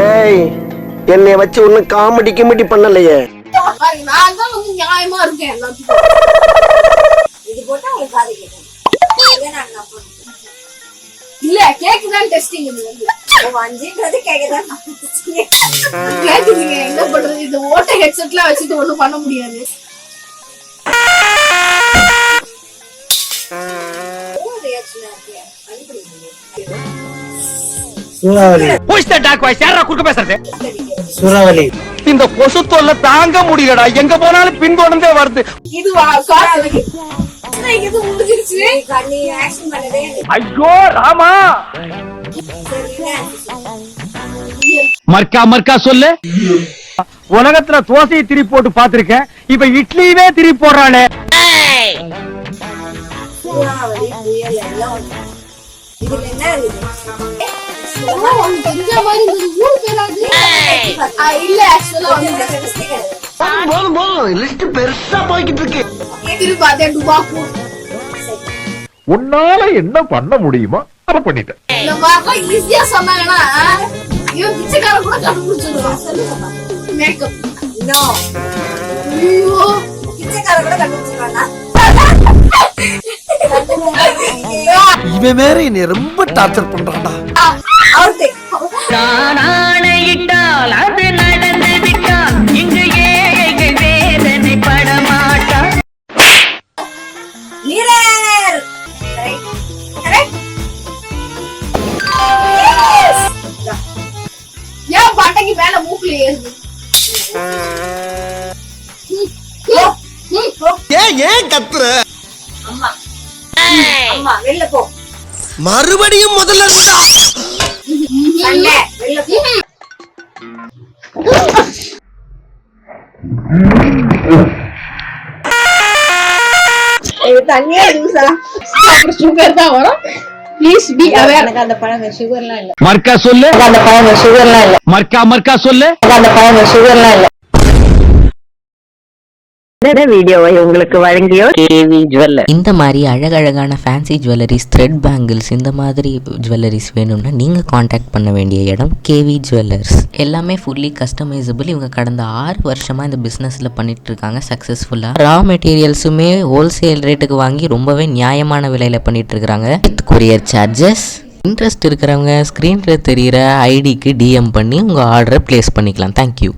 ஏய் என்னைய வச்சு ஒன்னும் காமெடி கிமெடி பண்ணலையே. நியாயமா இருக்கேன் இது போட்டா உங்களுக்கு காது கேட்கும். இல்ல கேக்குதான் டெஸ்டிங் இது வந்து. ஓ, அஞ்சுன்றது கேட்கதான் கேக்குதுங்க என்ன பண்றது? இந்த ஓட்ட ஹெட்செட்லாம் வச்சுட்டு ஒண்ணும் பண்ண முடியாது. சூறாவளி. குறுக்க பேசுறது? சூறாவளி. இந்த கொசு தொல்லை தாங்க முடியலடா. எங்க போனாலும் பின்தொடர்ந்தே வருது. இது ஐயோ ராமா! மர்க்கா மர்க்கா சொல்லு. உலகத்துல தோசையை திரி போட்டு பாத்திருக்கேன் இப்ப இட்லியவே திரி போடுறானே. இதுல என்ன போதும் போதும் லிஸ்ட் பெருசா போய்கிட்டு இருக்கு உன்னால என்ன பண்ண முடியுமோ அதை பண்ணிட்டேன் ஈஸியா சொன்னாங்கன்னா இவன் பிச்சைக்கார கூட மேக்கப் ஐயோ பிச்சைக்கார கூட கண்டுபிடிச்சிருவானா? இவன் வேற என்னை ரொம்ப டார்ச்சர் பண்றான்டா ஆணையிட்டால் அது நடந்து விட்டால் இங்கு ஏழைகள் வேதனை படமாட்டார் Mirror. Correct. Correct. ஏன் பட்டைக்கு மேல மூக்குல ஏறுது ஏன் ஏன் கத்துற அம்மா அம்மா வெளில போ மறுபடியும் முதல்ல இருந்தா தண்ணியா ஜூஸா அப்புறம் சுகர் தான் வரும். ப்ளீஸ் பி அவேர் எனக்கு அந்த பழங்க சுகர்லாம் இல்ல. மர்க்கா சொல்லு. அந்த பழங்க சுகர்லாம் இல்ல. மர்க்கா மர்க்கா சொல்லு. அந்த பழங்க சுகர்லாம் இல்ல. இந்த வீடியோவை உங்களுக்கு வழங்கியோர்? KV jeweller. இந்த மாதிரி அழகழகான ஃபேன்சி ஜுவல்லரிஸ் த்ரெட் பேங்கிள்ஸ் இந்த மாதிரி ஜுவல்லரிஸ் வேணும்னா நீங்கள் காண்டாக்ட் பண்ண வேண்டிய இடம் கேவி ஜுவல்லர்ஸ். எல்லாமே ஃபுல்லி கஸ்டமைசபிள் இவங்க கடந்த ஆறு வருஷமாக இந்த பிஸ்னஸில் பண்ணிட்டு இருக்காங்க சக்ஸஸ்ஃபுல்லாக ரா மெட்டீரியல்ஸுமே ஹோல்சேல் ரேட்டுக்கு வாங்கி ரொம்பவே நியாயமான விலையில் பண்ணிட்டு இருக்காங்க வித் கொரியர் சார்ஜஸ் இன்ட்ரெஸ்ட் இருக்கிறவங்க ஸ்க்ரீனில் தெரிகிற ஐடிக்கு டிஎம் பண்ணி உங்கள் ஆர்டரை ப்ளேஸ் பண்ணிக்கலாம். தேங்க்யூ